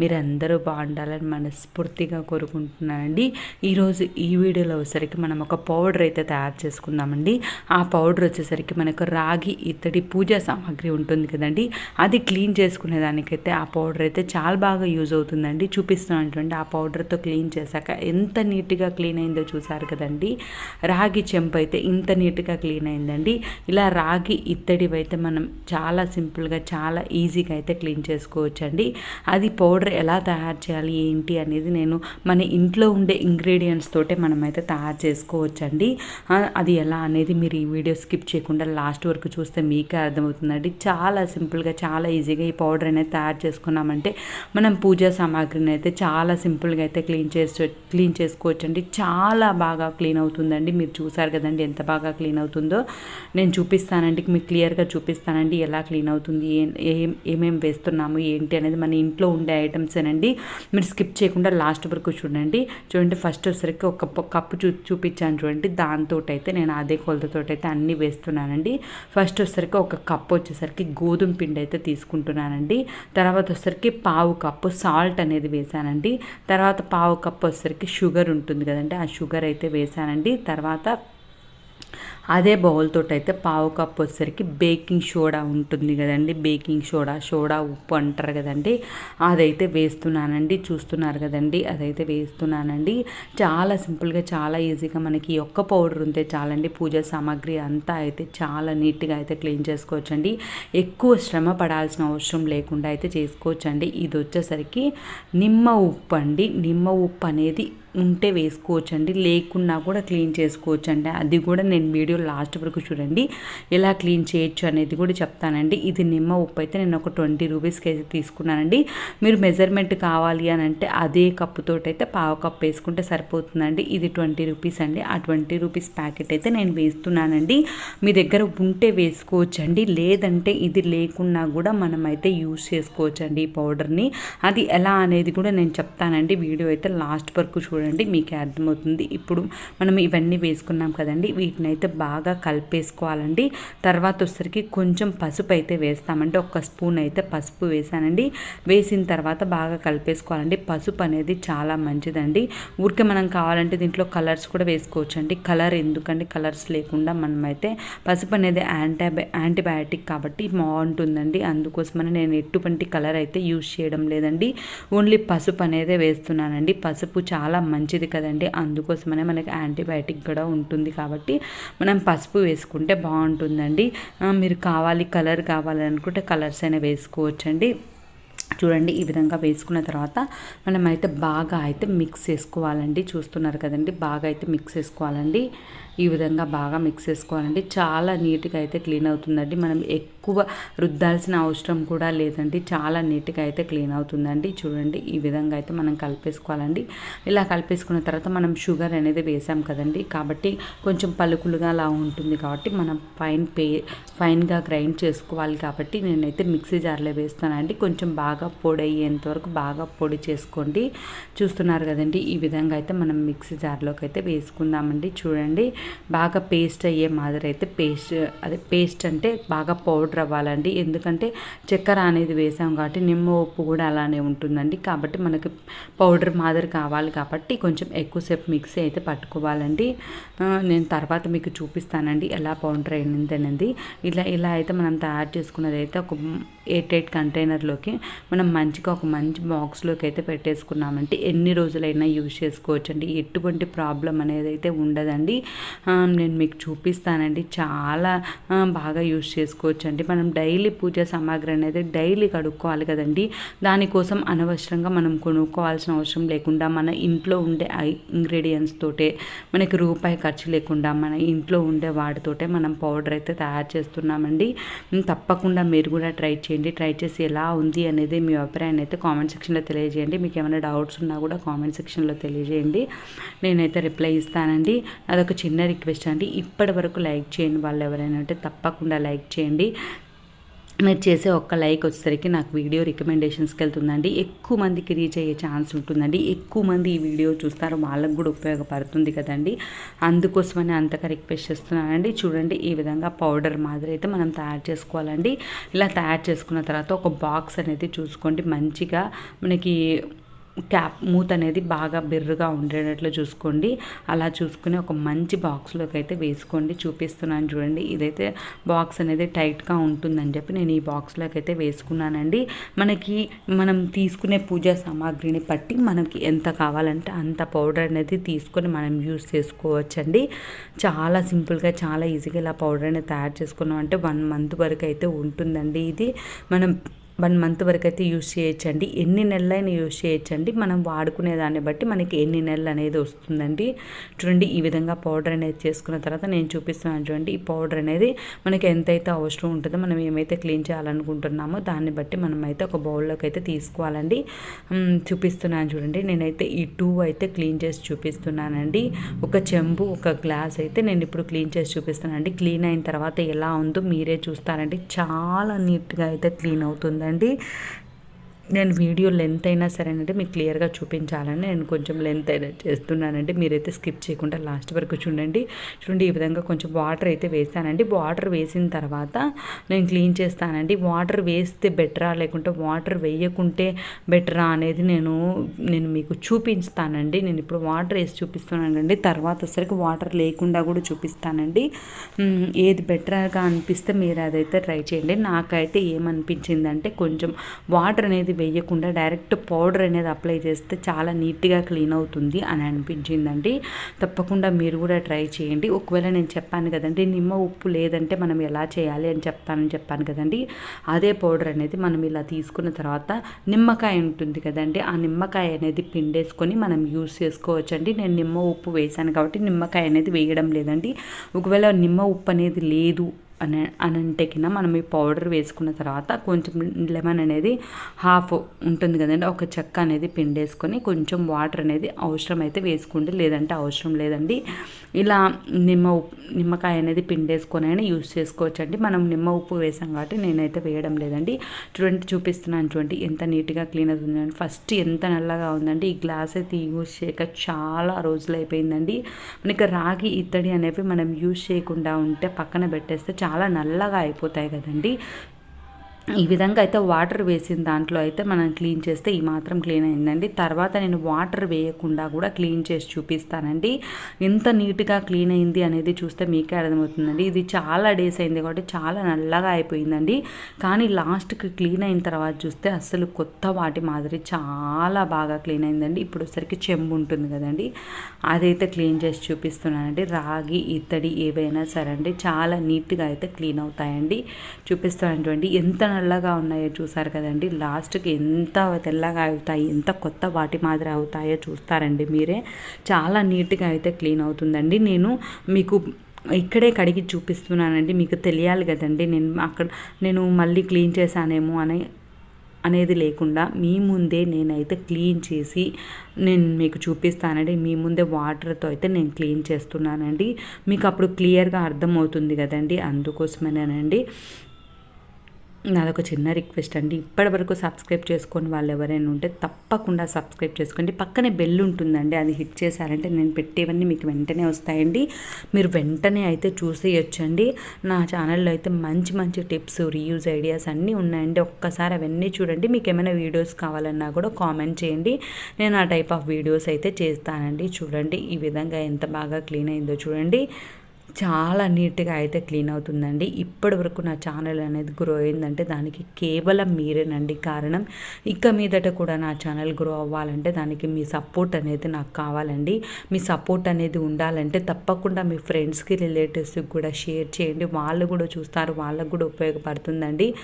మీరు అందరూ బాగుండాలని మనస్ఫూర్తిగా కోరుకుంటున్నానండి ఈరోజు ఈ వీడియోలో వచ్చేసరికి మనం ఒక పౌడర్ అయితే తయారు చేసుకుందామండి. ఆ పౌడర్ వచ్చేసరికి మనకు రాగి ఇత్తడి పూజా సామాగ్రి ఉంటుంది కదండి. అది క్లీన్ చేసుకునే దానికైతే ఆ పౌడర్ అయితే చాలా బాగా యూజ్ అవుతుందండి. చూపిస్తున్నటువంటి ఆ పౌడర్తో క్లీన్ చేశాక ఎంత నీట్గా క్లీన్ అయిందో చూసారు కదండి. రాగి చెంపు అయితే ఇంత నీట్గా క్లీన్ అయిందండి. ఇలా రాగి ఇత్తడివైతే అయితే మనం చాలా సింపుల్గా చాలా ఈజీగా అయితే క్లీన్ చేసుకోవచ్చండి. అది పౌడర్ ఎలా తయారు చేయాలి ఏంటి అనేది నేను మన ఇంట్లో ఉండే ఇంగ్రీడియంట్స్ తోటే మనమైతే తయారు చేసుకోవచ్చండి. అది ఎలా అనేది మీరు ఈ వీడియో స్కిప్ చేయకుండా లాస్ట్ వరకు చూస్తే మీకే అర్థమవుతుందండి. చాలా సింపుల్గా చాలా ఈజీగా ఈ పౌడర్ అనేది తయారు చేసుకున్నామంటే మనం పూజా సామాగ్రిని అయితే చాలా సింపుల్గా అయితే క్లీన్ చేసు క్లీన్ చేసుకోవచ్చండి. చాలా బాగా క్లీన్ అవుతుందండి. మీరు చూసారు కదండి ఎంత బాగా క్లీన్ అవుతుందో. నేను చూపిస్తానండి మీకు క్లియర్గా చూపిస్తానండి ఎలా క్లీన్ అవుతుంది ఏం ఏం ఏమేమి వేస్తున్నాము ఏంటి అనేది మన ఇంట్లో ఉండే ఐటమ్ ఐటమ్సేనండి మీరు స్కిప్ చేయకుండా లాస్ట్ వరకు చూడండి. చూడండి ఫస్ట్ వచ్చేసరికి ఒక కప్పు చూ చూపించాను చూడండి. దాంతో అయితే నేను అదే కొలతతో అయితే అన్నీ వేస్తున్నానండి. ఫస్ట్ వచ్చేసరికి ఒక కప్పు వచ్చేసరికి గోధుమ పిండి అయితే తీసుకుంటున్నానండి. తర్వాత వచ్చేసరికి పావు కప్పు సాల్ట్ అనేది వేసానండి తర్వాత పావు కప్పు వచ్చేసరికి షుగర్ ఉంటుంది కదండి. ఆ షుగర్ అయితే వేసానండి తర్వాత అదే బౌల్తో అయితే పావు కప్పు వచ్చేసరికి బేకింగ్ సోడా ఉంటుంది కదండి. బేకింగ్ సోడా సోడా ఉప్పు అంటారు కదండి. అదైతే వేస్తున్నానండి. చూస్తున్నారు కదండి. అదైతే వేస్తున్నానండి. చాలా సింపుల్గా చాలా ఈజీగా మనకి ఒక్క పౌడర్ ఉంటే చాలండి. పూజ సామాగ్రి అంతా అయితే చాలా నీట్గా అయితే క్లీన్ చేసుకోవచ్చండి. ఎక్కువ శ్రమ పడాల్సిన అవసరం లేకుండా అయితే చేసుకోవచ్చండి. ఇది వచ్చేసరికి నిమ్మ ఉప్పు అండి. నిమ్మ ఉప్పు అనేది ఉంటే వేసుకోవచ్చండి. లేకున్నా కూడా క్లీన్ చేసుకోవచ్చండి. అది కూడా నేను వీడియో లాస్ట్ వరకు చూడండి. ఎలా క్లీన్ చేయొచ్చు అనేది కూడా చెప్తానండి. ఇది నిమ్మ ఉప్పు అయితే నేను ఒక ట్వంటీ రూపీస్కి అయితే తీసుకున్నానండి. మీరు మెజర్మెంట్ కావాలి అని అంటే అదే కప్పుతో అయితే పావు కప్పు వేసుకుంటే సరిపోతుందండి. ఇది ట్వంటీ రూపీస్ అండి. ఆ ట్వంటీ రూపీస్ ప్యాకెట్ అయితే నేను వేస్తున్నానండి. మీ దగ్గర ఉంటే వేసుకోవచ్చండి. లేదంటే ఇది లేకున్నా కూడా మనమైతే యూస్ చేసుకోవచ్చండి ఈ పౌడర్ని. అది ఎలా అనేది కూడా నేను చెప్తానండి. వీడియో అయితే లాస్ట్ వరకు చూడండి. మీకే అర్థమవుతుంది. ఇప్పుడు మనం ఇవన్నీ వేసుకున్నాం కదండి. వీటిని అయితే బాగా కలిపేసుకోవాలండి. తర్వాత వచ్చరికి కొంచెం పసుపు అయితే వేస్తామంటే ఒక స్పూన్ అయితే పసుపు వేసానండి. వేసిన తర్వాత బాగా కలిపేసుకోవాలండి. పసుపు అనేది చాలా మంచిదండి. ఊరికే మనం కావాలంటే దీంట్లో కలర్స్ కూడా వేసుకోవచ్చండి. కలర్ ఎందుకండి? కలర్స్ లేకుండా మనమైతే పసుపు అనేది యాంటీ యాంటీబయాటిక్ కాబట్టి బాగుంటుందండి. అందుకోసమని నేను ఎటువంటి కలర్ అయితే యూజ్ చేయడం లేదండి. ఓన్లీ పసుపు అనేది వేస్తున్నానండి. పసుపు చాలా మంచిది కదండి. అందుకోసమనే మనకి యాంటీబయాటిక్ కూడా ఉంటుంది కాబట్టి మనం మనం పసుపు వేసుకుంటే బాగుంటుందండి. మీరు కావాలి కలర్ కావాలనుకుంటే కలర్స్ అయినా వేసుకోవచ్చండి. చూడండి ఈ విధంగా వేసుకున్న తర్వాత మనం అయితే బాగా అయితే మిక్స్ చేసుకోవాలండి. చూస్తున్నారు కదండి బాగా అయితే మిక్స్ చేసుకోవాలండి. ఈ విధంగా బాగా మిక్స్ చేసుకోవాలండి. చాలా నీట్గా అయితే క్లీన్ అవుతుందండి. మనం ఎక్కువ రుద్దాల్సిన అవసరం కూడా లేదండి. చాలా నీట్గా అయితే క్లీన్ అవుతుందండి. చూడండి ఈ విధంగా అయితే మనం కలిపేసుకోవాలండి. ఇలా కలిపేసుకున్న తర్వాత మనం షుగర్ అనేది వేసాం కదండి. కాబట్టి కొంచెం పలుకులుగా అలా ఉంటుంది కాబట్టి మనం ఫైన్ పే ఫైన్గా గ్రైండ్ చేసుకోవాలి కాబట్టి నేనైతే మిక్సీ జార్లో వేస్తానండి. కొంచెం బాగా పొడి అయ్యేంత వరకు బాగా పొడి చేసుకోండి. చూస్తున్నారు కదండి ఈ విధంగా అయితే మనం మిక్సీ జార్లోకి అయితే వేసుకుందామండి. చూడండి బాగా పేస్ట్ అయ్యే మాదిరి అయితే పేస్ట్ అదే పేస్ట్ అంటే బాగా పౌడర్ అవ్వాలండి. ఎందుకంటే చక్కెర అనేది వేసాం కాబట్టి నిమ్మ ఉప్పు కూడా అలానే ఉంటుందండి. కాబట్టి మనకి పౌడర్ మాదిరి కావాలి కాబట్టి కొంచెం ఎక్కువసేపు మిక్సీ అయితే పట్టుకోవాలండి. నేను తర్వాత మీకు చూపిస్తానండి ఎలా పౌడర్ అయింది అనేది ఇలా ఇలా అయితే మనం తయారు చేసుకున్నది అయితే ఒక ఎయిట్ ఎయిట్ కంటైనర్లోకి మనం మంచిగా ఒక మంచి బాక్స్లోకి అయితే పెట్టేసుకున్నామంటే ఎన్ని రోజులైనా యూజ్ చేసుకోవచ్చండి. ఎటువంటి ప్రాబ్లం అనేది అయితే ఉండదండి. నేను మీకు చూపిస్తానండి. చాలా బాగా యూజ్ చేసుకోవచ్చండి. మనం డైలీ పూజ సామాగ్రి అనేది డైలీ కడుక్కోవాలి కదండి. దానికోసం అనవసరంగా మనం కొనుక్కోవాల్సిన అవసరం లేకుండా మన ఇంట్లో ఉండే ఐ ఇంగ్రీడియంట్స్ తోటే మనకి రూపాయి ఖర్చు లేకుండా మన ఇంట్లో ఉండే వాటితోటే మనం పౌడర్ అయితే తయారు చేస్తున్నామండి. తప్పకుండా మీరు కూడా ట్రై చేయండి. ట్రై చేసి ఎలా ఉంది అనేది మీ అభిప్రాయాన్ని అయితే కామెంట్ సెక్షన్లో తెలియజేయండి. మీకు ఏమైనా డౌట్స్ ఉన్నా కూడా కామెంట్ సెక్షన్లో తెలియజేయండి. నేనైతే రిప్లై ఇస్తానండి. అదొక చిన్న రిక్వెస్ట్ అండి. ఇప్పటి వరకు లైక్ చేయండి వాళ్ళు ఎవరైనా ఉంటే తప్పకుండా లైక్ చేయండి. మీరు చేసే ఒక్క లైక్ వచ్చేసరికి నాకు వీడియో రికమెండేషన్స్కి వెళ్తుందండి. ఎక్కువ మందికి రీచ్ అయ్యే ఛాన్స్ ఉంటుందండి. ఎక్కువ మంది ఈ వీడియో చూస్తారు. వాళ్ళకు కూడా ఉపయోగపడుతుంది కదండి. అందుకోసమని అంతగా రిక్వెస్ట్ చేస్తున్నానండి. చూడండి ఈ విధంగా పౌడర్ మాదిరి అయితే మనం తయారు చేసుకోవాలండి. ఇలా తయారు చేసుకున్న తర్వాత ఒక బాక్స్ అనేది చూసుకోండి. మంచిగా మనకి క్యాప్ మూత అనేది బాగా బిర్రుగా ఉండేటట్లు చూసుకోండి. అలా చూసుకుని ఒక మంచి బాక్స్లోకి అయితే వేసుకోండి. చూపిస్తున్నాను చూడండి. ఇదైతే బాక్స్ అనేది టైట్గా ఉంటుందని చెప్పి నేను ఈ బాక్స్లోకి అయితే వేసుకున్నానండి. మనకి మనం తీసుకునే పూజా సామాగ్రిని బట్టి మనకి ఎంత కావాలంటే అంత పౌడర్ అనేది తీసుకొని మనం యూస్ చేసుకోవచ్చండి. చాలా సింపుల్గా చాలా ఈజీగా ఇలా పౌడర్ అనేది తయారు చేసుకున్నాం అంటే వన్ మంత్ వరకు అయితే ఉంటుందండి ఇది. మనం వన్ మంత్ వరకు అయితే యూస్ చేయొచ్చండి. ఎన్ని నెలలైనా యూస్ చేయొచ్చండి. మనం వాడుకునే దాన్ని బట్టి మనకి ఎన్ని నెలలు అనేది వస్తుందండి. చూడండి ఈ విధంగా పౌడర్ అనేది చేసుకున్న తర్వాత నేను చూపిస్తున్నాను చూడండి ఈ పౌడర్ అనేది మనకి ఎంతైతే అవసరం ఉంటుందో మనం ఏమైతే క్లీన్ చేయాలనుకుంటున్నామో దాన్ని బట్టి మనం అయితే ఒక బౌల్లోకి అయితే తీసుకోవాలండి. చూపిస్తున్నాను చూడండి. నేనైతే ఈ టూ అయితే క్లీన్ చేసి చూపిస్తున్నానండి. ఒక చెంబు ఒక గ్లాస్ అయితే నేను ఇప్పుడు క్లీన్ చేసి చూపిస్తానండి క్లీన్ అయిన తర్వాత ఎలా ఉందో మీరే చూస్తారండి. చాలా నీట్గా అయితే క్లీన్ అవుతుంది అండి నేను వీడియో లెంత్ అయినా సరేనంటే మీకు క్లియర్గా చూపించాలని నేను కొంచెం లెంత్ అయినా చేస్తున్నానండి. మీరైతే స్కిప్ చేయకుండా లాస్ట్ వరకు చూడండి. చూడండి ఈ విధంగా కొంచెం వాటర్ అయితే వేసానండి. వాటర్ వేసిన తర్వాత నేను క్లీన్ చేస్తానండి. వాటర్ వేస్తే బెటరా లేకుంటే వాటర్ వేయకుంటే బెటరా అనేది నేను నేను మీకు చూపిస్తానండి. నేను ఇప్పుడు వాటర్ వేసి చూపిస్తున్నానండి. తర్వాత సరికి వాటర్ లేకుండా కూడా చూపిస్తానండి. ఏది బెటర్గా అనిపిస్తే మీరు అదైతే ట్రై చేయండి. నాకైతే ఏమనిపించిందంటే కొంచెం వాటర్ అనేది వేయకుండా డైరెక్ట్ పౌడర్ అనేది అప్లై చేస్తే చాలా నీట్గా క్లీన్ అవుతుంది అని అనిపించిందండి. తప్పకుండా మీరు కూడా ట్రై చేయండి. ఒకవేళ నేను చెప్పాను కదండి నిమ్మ ఉప్పు లేదంటే మనం ఎలా చేయాలి అని చెప్తానని చెప్పాను కదండి. అదే పౌడర్ అనేది మనం ఇలా తీసుకున్న తర్వాత నిమ్మకాయ ఉంటుంది కదండి ఆ నిమ్మకాయ అనేది పిండేసుకొని మనం యూస్ చేసుకోవచ్చండి. నేను నిమ్మ ఉప్పు వేసాను కాబట్టి నిమ్మకాయ అనేది వేయడం లేదండి. ఒకవేళ నిమ్మ ఉప్పు అనేది లేదు అని అని కింద మనం ఈ పౌడర్ వేసుకున్న తర్వాత కొంచెం లెమన్ అనేది హాఫ్ ఉంటుంది కదండి. ఒక చెక్క అనేది పిండేసుకొని కొంచెం వాటర్ అనేది అవసరం అయితే వేసుకుంటే లేదంటే అవసరం లేదండి. ఇలా నిమ్మ ఉప్పు నిమ్మకాయ అనేది పిండేసుకొని అయినా యూస్ చేసుకోవచ్చు అండి మనం నిమ్మ ఉప్పు వేసాం కాబట్టి నేనైతే వేయడం లేదండి. చూడండి చూపిస్తున్నాను చూడండి. ఎంత నీట్గా క్లీన్ అవుతుందండి ఫస్ట్ ఎంత నల్లగా ఉందండి. ఈ గ్లాస్ అయితే యూజ్ చేయక చాలా రోజులు అయిపోయిందండి. మనకి రాగి ఇత్తడి అనేవి మనం యూజ్ చేయకుండా ఉంటే పక్కన పెట్టేస్తే చాలా చాలా నల్లగా అయిపోతాయి కదండి. ఈ విధంగా అయితే వాటర్ వేసిన దాంట్లో అయితే మనం క్లీన్ చేస్తే ఈ మాత్రం క్లీన్ అయిందండి. తర్వాత నేను వాటర్ వేయకుండా కూడా క్లీన్ చేసి చూపిస్తానండి. ఎంత నీట్గా క్లీన్ అయింది అనేది చూస్తే మీకే అర్థమవుతుందండి. ఇది చాలా డేస్ అయింది కాబట్టి చాలా నల్లగా అయిపోయిందండి. కానీ లాస్ట్కి క్లీన్ అయిన తర్వాత చూస్తే అసలు కొత్త వాటి మాదిరి చాలా బాగా క్లీన్ అయిందండి. ఇప్పుడు సరికి చెంబు ఉంటుంది కదండి. అదైతే క్లీన్ చేసి చూపిస్తున్నానండి. రాగి ఇత్తడి ఏవైనా సరే అండి చాలా నీట్గా అయితే క్లీన్ అవుతాయండి. చూపిస్తున్నటువంటి ఎంత నల్లగా ఉన్నాయో చూసారు కదండి. లాస్ట్కి ఎంత తెల్లగా అవుతాయి ఎంత కొత్త వాటి మాదిరి అవుతాయో చూస్తారండి మీరే. చాలా నీట్గా అయితే క్లీన్ అవుతుందండి. నేను మీకు ఇక్కడే కడిగి చూపిస్తున్నానండి. మీకు తెలియాలి కదండి. నేను అక్కడ నేను మళ్ళీ క్లీన్ చేశానేమో అని అనేది లేకుండా మీ ముందే నేనైతే క్లీన్ చేసి నేను మీకు చూపిస్తానండి. మీ ముందే వాటర్తో అయితే నేను క్లీన్ చేస్తున్నానండి. మీకు అప్పుడు క్లియర్గా అర్థమవుతుంది కదండి. అందుకోసమేనండి నాదొక చిన్న రిక్వెస్ట్ అండి. ఇప్పటి వరకు సబ్స్క్రైబ్ చేసుకొని వాళ్ళు ఎవరైనా ఉంటే తప్పకుండా సబ్స్క్రైబ్ చేసుకోండి. పక్కనే బెల్ ఉంటుందండి అది హిట్ చేశారంటే నేను పెట్టేవన్నీ మీకు వెంటనే వస్తాయండి. మీరు వెంటనే అయితే చూసేయొచ్చండి. నా ఛానల్లో అయితే మంచి మంచి టిప్స్ రీయూజ్ ఐడియాస్ అన్నీ ఉన్నాయండి. ఒక్కసారి అవన్నీ చూడండి. మీకు ఏమైనా వీడియోస్ కావాలన్నా కూడా కామెంట్ చేయండి. నేను ఆ టైప్ ఆఫ్ వీడియోస్ అయితే చేస్తానండి. చూడండి ఈ విధంగా ఎంత బాగా క్లీన్ అయిందో చూడండి. చాలా నీట్గా అయితే క్లీన్ అవుతుందండి. ఇప్పటి వరకు నా ఛానల్ అనేది గ్రో అయిందంటే దానికి కేవలం మీరేనండి కారణం. ఇక మీదట కూడా నా ఛానల్ గ్రో అవ్వాలంటే దానికి మీ సపోర్ట్ అనేది నాకు కావాలండి. మీ సపోర్ట్ అనేది ఉండాలంటే తప్పకుండా మీ ఫ్రెండ్స్కి రిలేటివ్స్కి కూడా షేర్ చేయండి. వాళ్ళు కూడా చూస్తారు వాళ్ళకు కూడా ఉపయోగపడుతుందండి.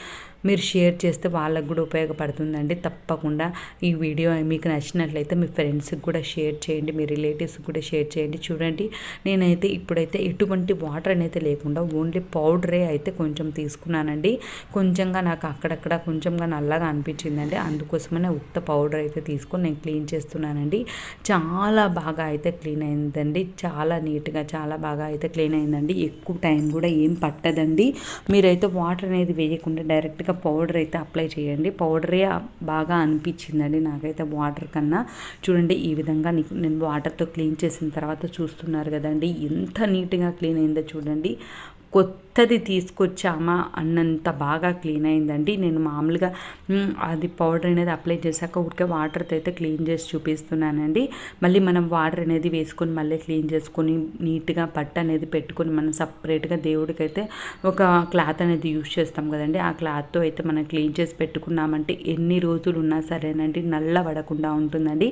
మీరు షేర్ చేస్తే వాళ్ళకు కూడా ఉపయోగపడుతుందండి. తప్పకుండా ఈ వీడియో మీకు నచ్చినట్లయితే మీ ఫ్రెండ్స్కి కూడా షేర్ చేయండి మీ రిలేటివ్స్కి కూడా షేర్ చేయండి. చూడండి నేనైతే ఇప్పుడైతే ఎటువంటి వాటర్ అనేది లేకుండా ఓన్లీ పౌడరే అయితే కొంచెం తీసుకున్నానండి. కొంచెంగా నాకు అక్కడక్కడ కొంచెంగా నల్లగా అనిపించిందండి. అందుకోసమనే ఉత్త పౌడర్ అయితే తీసుకొని నేను క్లీన్ చేస్తున్నానండి. చాలా బాగా అయితే క్లీన్ అయిందండి. చాలా నీట్గా చాలా బాగా అయితే క్లీన్ అయిందండి. ఎక్కువ టైం కూడా ఏం పట్టదండి. మీరైతే వాటర్ అనేది వేయకుండా డైరెక్ట్గా పౌడర్ అయితే అప్లై చేయండి. పౌడరే బాగా అనిపించిందండి నాకైతే వాటర్ కన్నా. చూడండి ఈ విధంగా నేను వాటర్తో క్లీన్ చేసిన తర్వాత చూస్తున్నారు కదండి. ఎంత నీట్గా క్లీన్ అయిందో చూడండి. కొత్త కొత్తది తీసుకొచ్చామా అన్నంత బాగా క్లీన్ అయిందండి. నేను మామూలుగా అది పౌడర్ అనేది అప్లై చేశాక ఊరికే వాటర్తో అయితే క్లీన్ చేసి చూపిస్తున్నానండి. మళ్ళీ మనం వాటర్ అనేది వేసుకొని మళ్ళీ క్లీన్ చేసుకొని నీట్గా పట్ట అనేది పెట్టుకొని మనం సపరేట్గా దేవుడికైతే ఒక క్లాత్ అనేది యూజ్ చేస్తాం కదండి. ఆ క్లాత్తో అయితే మనం క్లీన్ చేసి పెట్టుకున్నామంటే ఎన్ని రోజులు ఉన్నా సరేనండి నల్ల పడకుండా ఉంటుందండి.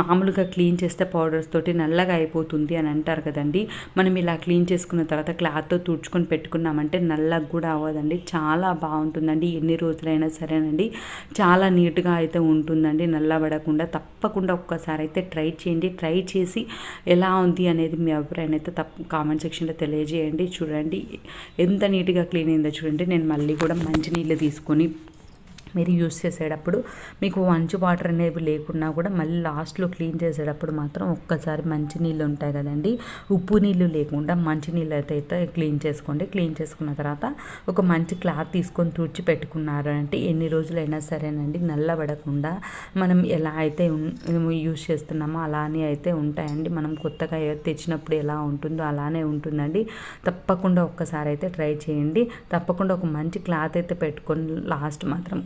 మామూలుగా క్లీన్ చేస్తే పౌడర్స్ తోటి నల్లగా అయిపోతుంది అని అంటారు కదండి. మనం ఇలా క్లీన్ చేసుకున్న తర్వాత క్లాత్తో తుడుచుకొని చేసుకొని పెట్టుకున్నామంటే నల్లగా కూడా అవ్వదండి. చాలా బాగుంటుందండి. ఎన్ని రోజులైనా సరేనండి. చాలా నీట్గా అయితే ఉంటుందండి. నల్లబడకుండా తప్పకుండా ఒక్కసారి అయితే ట్రై చేయండి. ట్రై చేసి ఎలా ఉంది అనేది మీ అభిప్రాయం అయితే తప్ప కామెంట్ సెక్షన్లో తెలియజేయండి. చూడండి ఎంత నీట్గా క్లీన్ అయిందో చూడండి. నేను మళ్ళీ కూడా మంచినీళ్ళు తీసుకొని మీరు యూస్ చేసేటప్పుడు మీకు మంచి వాటర్ అనేవి లేకున్నా కూడా మళ్ళీ లాస్ట్లో క్లీన్ చేసేటప్పుడు మాత్రం ఒక్కసారి మంచి నీళ్ళు ఉంటాయి కదండి. ఉప్పు నీళ్ళు లేకుండా మంచి నీళ్ళు అయితే అయితే క్లీన్ చేసుకోండి. క్లీన్ చేసుకున్న తర్వాత ఒక మంచి క్లాత్ తీసుకొని తుడిచి పెట్టుకున్నారు అంటే ఎన్ని రోజులైనా సరేనండి. నల్లబడకుండా మనం ఎలా అయితే యూస్ చేస్తున్నామో అలానే అయితే ఉంటాయండి. మనం కొత్తగా తెచ్చినప్పుడు ఎలా ఉంటుందో అలానే ఉంటుందండి. తప్పకుండా ఒక్కసారి అయితే ట్రై చేయండి. తప్పకుండా ఒక మంచి క్లాత్ అయితే పెట్టుకొని లాస్ట్ మాత్రం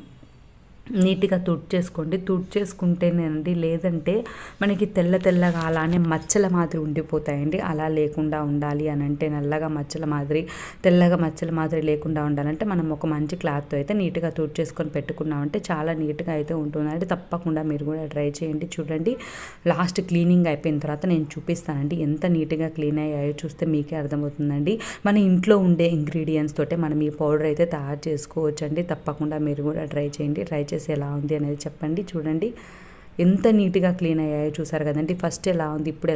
నీట్గా తుడిచేసుకోండి. తుడిచేసుకుంటేనేనండి లేదంటే మనకి తెల్ల తెల్లగా అలానే మచ్చల మాదిరి ఉండిపోతాయండి. అలా లేకుండా ఉండాలి అని అంటే నల్లగా మచ్చల మాదిరి తెల్లగా మచ్చల మాదిరి లేకుండా ఉండాలంటే మనం ఒక మంచి క్లాత్తో అయితే నీట్గా తుడిచేసుకొని పెట్టుకున్నామంటే చాలా నీట్గా అయితే ఉంటుందండి. తప్పకుండా మీరు కూడా ట్రై చేయండి. చూడండి లాస్ట్ క్లీనింగ్ అయిపోయిన తర్వాత నేను చూపిస్తానండి ఎంత నీట్గా క్లీన్ అయ్యాయో చూస్తే మీకే అర్థమవుతుందండి. మన ఇంట్లో ఉండే ఇంగ్రీడియంట్స్ తోటే మనం ఈ పౌడర్ అయితే తయారు చేసుకోవచ్చండి. తప్పకుండా మీరు కూడా ట్రై చేయండి. ట్రై చేసి ప్రాసెస్ ఎలా ఉంది అనేది చెప్పండి చూడండి. ఎంత నీట్గా క్లీన్ అయ్యాయో చూసారు కదండి. ఫస్ట్ ఎలా ఉంది ఇప్పుడు